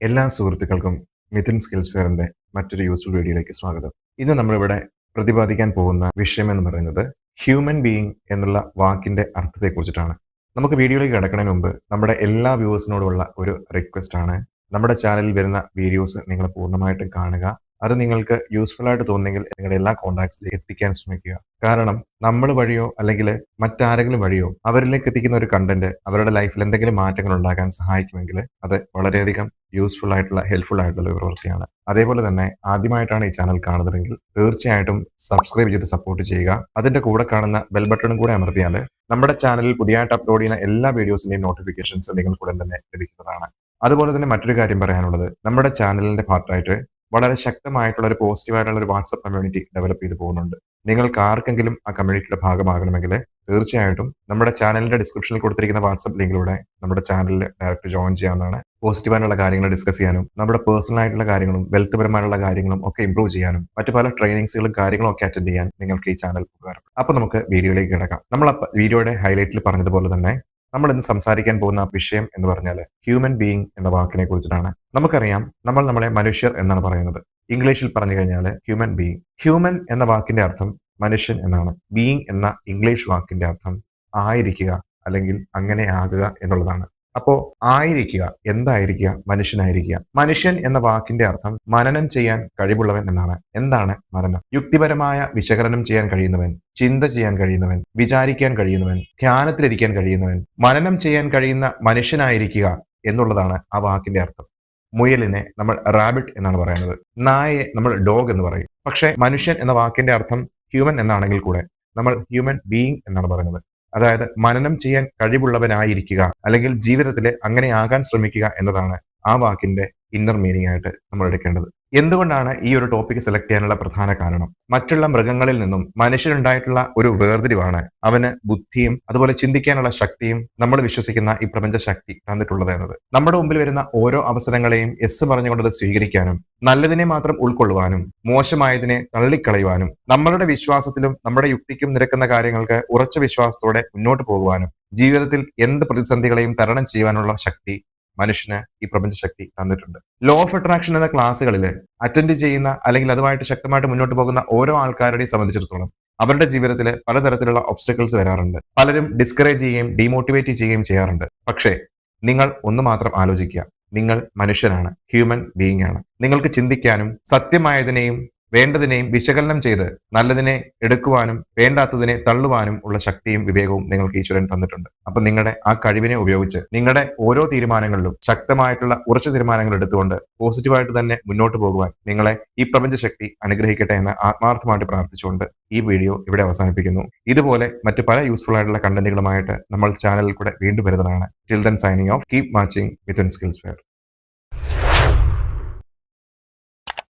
എല്ലാ സുഹൃത്തുക്കൾക്കും മിഥുൻ സ്കിൽസ് ഫെയറിന്റെ മറ്റൊരു യൂസ്ഫുൾ വീഡിയോയിലേക്ക് സ്വാഗതം. ഇന്ന് നമ്മളിവിടെ പ്രതിപാദിക്കാൻ പോകുന്ന വിഷയം എന്ന് പറയുന്നത് ഹ്യൂമൻ ബീയിങ് എന്നുള്ള വാക്കിന്റെ അർത്ഥത്തെക്കുറിച്ചിട്ടാണ്. നമുക്ക് വീഡിയോയിലേക്ക് കിടക്കുന്നതിന് മുമ്പ് നമ്മുടെ എല്ലാ വ്യൂവേഴ്സിനോടുമുള്ള ഒരു റിക്വസ്റ്റ് ആണ്. നമ്മുടെ ചാനലിൽ വരുന്ന വീഡിയോസ് നിങ്ങൾ പൂർണമായിട്ടും കാണുക. അത് നിങ്ങൾക്ക് യൂസ്ഫുൾ ആയിട്ട് തോന്നുന്നെങ്കിൽ നിങ്ങളുടെ എല്ലാ കോൺടാക്ട്സിലേക്ക് എത്തിക്കാൻ ശ്രമിക്കുക. കാരണം നമ്മൾ വഴിയോ അല്ലെങ്കിൽ മറ്റാരെങ്കിലും വഴിയോ അവരിലേക്ക് എത്തിക്കുന്ന ഒരു കണ്ടന്റ് അവരുടെ ലൈഫിൽ എന്തെങ്കിലും മാറ്റങ്ങൾ ഉണ്ടാക്കാൻ സഹായിക്കുമെങ്കിൽ അത് വളരെയധികം യൂസ്ഫുൾ ആയിട്ടുള്ള ഹെൽപ്ഫുൾ ആയിട്ടുള്ള ഒരു പ്രവൃത്തിയാണ്. അതേപോലെ തന്നെ ആദ്യമായിട്ടാണ് ഈ ചാനൽ കാണുന്നതെങ്കിൽ തീർച്ചയായിട്ടും സബ്സ്ക്രൈബ് ചെയ്ത് സപ്പോർട്ട് ചെയ്യുക. അതിന്റെ കൂടെ കാണുന്ന ബെൽ ബട്ടണും കൂടെ അമർത്തിയാൽ നമ്മുടെ ചാനലിൽ പുതിയതായിട്ട് അപ്ലോഡ് ചെയ്യുന്ന എല്ലാ വീഡിയോസിന്റെയും നോട്ടിഫിക്കേഷൻസ് നിങ്ങൾക്കുടൻ തന്നെ ലഭിക്കുന്നതാണ്. അതുപോലെ തന്നെ മറ്റൊരു കാര്യം പറയാനുള്ളത്. നമ്മുടെ ചാനലിന്റെ പാർട്ടായിട്ട് വളരെ ശക്തമായിട്ടുള്ള ഒരു പോസിറ്റീവായിട്ടുള്ള ഒരു വാട്സപ്പ് കമ്മ്യൂണിറ്റി ഡെവലപ്പ് ചെയ്ത് പോകുന്നുണ്ട്. നിങ്ങൾക്ക് ആർക്കെങ്കിലും ആ കമ്മ്യൂണിറ്റിയുടെ ഭാഗമാകണമെങ്കിൽ തീർച്ചയായിട്ടും നമ്മുടെ ചാനലിന്റെ ഡിസ്ക്രിപ്ഷനിൽ കൊടുത്തിരിക്കുന്ന വാട്സപ്പ് ലിങ്കിലൂടെ നമ്മുടെ ചാനലിൽ ഡയറക്റ്റ് ജോയിൻ ചെയ്യാവുന്നതാണ്. പോസിറ്റീവായിട്ടുള്ള കാര്യങ്ങൾ ഡിസ്കസ് ചെയ്യാനും നമ്മുടെ പേഴ്സണൽ ആയിട്ടുള്ള കാര്യങ്ങളും വെൽത്ത് പരമായിട്ടുള്ള കാര്യങ്ങളും ഒക്കെ ഇംപ്രൂവ് ചെയ്യാനും മറ്റു പല ട്രെയിനിങ്സുകളും കാര്യങ്ങളും ഒക്കെ അറ്റൻഡ് ചെയ്യാൻ നിങ്ങൾക്ക് ഈ ചാനൽ ഉപകാരപ്പെടും. അപ്പൊ നമുക്ക് വീഡിയോയിലേക്ക് കിടക്കാം. നമ്മൾ വീഡിയോയുടെ ഹൈലൈറ്റിൽ പറഞ്ഞതുപോലെ തന്നെ നമ്മൾ ഇന്ന് സംസാരിക്കാൻ പോകുന്ന വിഷയം എന്ന് പറഞ്ഞാൽ ഹ്യൂമൻ ബീയിങ് എന്ന വാക്കിനെ കുറിച്ചിട്ടാണ്. നമുക്കറിയാം നമ്മൾ നമ്മളെ മനുഷ്യർ എന്നാണ് പറയുന്നത്. ഇംഗ്ലീഷിൽ പറഞ്ഞു കഴിഞ്ഞാൽ ഹ്യൂമൻ ബീയിങ് ഹ്യൂമൻ എന്ന വാക്കിന്റെ അർത്ഥം മനുഷ്യൻ എന്നാണ്. ബീയിങ് എന്ന ഇംഗ്ലീഷ് വാക്കിന്റെ അർത്ഥം ആയിരിക്കുക അല്ലെങ്കിൽ അങ്ങനെ ആകുക എന്നുള്ളതാണ്. അപ്പോ ആയിരിക്കുക എന്തായിരിക്കുക? മനുഷ്യനായിരിക്കുക. മനുഷ്യൻ എന്ന വാക്കിന്റെ അർത്ഥം മനനം ചെയ്യാൻ കഴിവുള്ളവൻ എന്നാണ്. എന്താണ് മനനം? യുക്തിപരമായ വിശകലനം ചെയ്യാൻ കഴിയുന്നവൻ ചിന്ത ചെയ്യാൻ കഴിയുന്നവൻ വിചാരിക്കാൻ കഴിയുന്നവൻ ധ്യാനത്തിലിരിക്കാൻ കഴിയുന്നവൻ മനനം ചെയ്യാൻ കഴിയുന്ന മനുഷ്യനായിരിക്കുക എന്നുള്ളതാണ് ആ വാക്കിന്റെ അർത്ഥം. മുയലിനെ നമ്മൾ റാബിറ്റ് എന്നാണ് പറയുന്നത്. നായയെ നമ്മൾ ഡോഗ് എന്ന് പറയും. പക്ഷേ മനുഷ്യൻ എന്ന വാക്കിന്റെ അർത്ഥം ഹ്യൂമൻ എന്നാണെങ്കിൽ കൂടെ നമ്മൾ ഹ്യൂമൻ ബീയിങ് എന്നാണ് പറയുന്നത്. അതായത് മനനം ചെയ്യാൻ കഴിവുള്ളവനായിരിക്കുക അല്ലെങ്കിൽ ജീവിതത്തിൽ അങ്ങനെ ആകാൻ ശ്രമിക്കുക എന്നതാണ് ആ വാക്കിന്റെ ഇന്നർ മീനിങ് ആയിട്ട് നമ്മൾ എടുക്കേണ്ടത്. എന്തുകൊണ്ടാണ് ഈ ഒരു ടോപ്പിക് സെലക്ട് ചെയ്യാനുള്ള പ്രധാന കാരണം? മറ്റുള്ള മൃഗങ്ങളിൽ നിന്നും മനുഷ്യരുണ്ടായിട്ടുള്ള ഒരു വേർതിരിവാണ് അവന് ബുദ്ധിയും അതുപോലെ ചിന്തിക്കാനുള്ള ശക്തിയും നമ്മൾ വിശ്വസിക്കുന്ന ഈ പ്രപഞ്ച ശക്തി തന്നിട്ടുള്ളത് എന്നത്. നമ്മുടെ മുമ്പിൽ വരുന്ന ഓരോ അവസരങ്ങളെയും എസ് പറഞ്ഞുകൊണ്ടത് സ്വീകരിക്കാനും നല്ലതിനെ മാത്രം ഉൾക്കൊള്ളുവാനും മോശമായതിനെ തള്ളിക്കളയുവാനും നമ്മളുടെ വിശ്വാസത്തിലും നമ്മുടെ യുക്തിക്കും നിരക്കുന്ന കാര്യങ്ങൾക്ക് ഉറച്ച വിശ്വാസത്തോടെ മുന്നോട്ട് പോകുവാനും ജീവിതത്തിൽ എന്ത് പ്രതിസന്ധികളെയും തരണം ചെയ്യുവാനുള്ള ശക്തി മനുഷ്യന് ഈ പ്രപഞ്ചശക്തി തന്നിട്ടുണ്ട്. ലോ ഓഫ് അട്രാക്ഷൻ എന്ന ക്ലാസ്സുകളിൽ അറ്റൻഡ് ചെയ്യുന്ന അല്ലെങ്കിൽ അതുമായിട്ട് ശക്തമായിട്ട് മുന്നോട്ട് പോകുന്ന ഓരോ ആൾക്കാരുടെയും സംബന്ധിച്ചിടത്തോളം അവരുടെ ജീവിതത്തിൽ പലതരത്തിലുള്ള ഒബ്സ്റ്റക്കിൾസ് വരാറുണ്ട്. പലരും ഡിസ്കറേജ് ചെയ്യുകയും ഡിമോട്ടിവേറ്റ് ചെയ്യുകയും ചെയ്യാറുണ്ട്. പക്ഷേ നിങ്ങൾ ഒന്ന് മാത്രം ആലോചിക്കുക. നിങ്ങൾ മനുഷ്യനാണ്. ഹ്യൂമൻ ബീയിങ് ആണ്. നിങ്ങൾക്ക് ചിന്തിക്കാനും സത്യമായതിനെയും വേണ്ടതിനെയും വിശകലനം ചെയ്ത് നല്ലതിനെ എടുക്കുവാനും വേണ്ടാത്തതിനെ തള്ളുവാനും ഉള്ള ശക്തിയും വിവേകവും നിങ്ങൾക്ക് ഈശ്വരൻ തന്നിട്ടുണ്ട്. അപ്പൊ നിങ്ങളുടെ ആ കഴിവിനെ ഉപയോഗിച്ച് നിങ്ങളുടെ ഓരോ തീരുമാനങ്ങളിലും ശക്തമായിട്ടുള്ള ഉറച്ച തീരുമാനങ്ങൾ എടുത്തുകൊണ്ട് പോസിറ്റീവായിട്ട് തന്നെ മുന്നോട്ട് പോകുവാൻ നിങ്ങളെ ഈ പ്രപഞ്ച ശക്തി അനുഗ്രഹിക്കട്ടെ എന്ന് ആത്മാർത്ഥമായിട്ട് പ്രാർത്ഥിച്ചുകൊണ്ട് ഈ വീഡിയോ ഇവിടെ അവസാനിപ്പിക്കുന്നു. ഇതുപോലെ മറ്റു പല യൂസ്ഫുൾ ആയിട്ടുള്ള കണ്ടന്റുകളുമായിട്ട് നമ്മൾ ചാനലിൽ കൂടെ വീണ്ടും വരുന്നതാണ്. Till then signing off keep watching with skills fair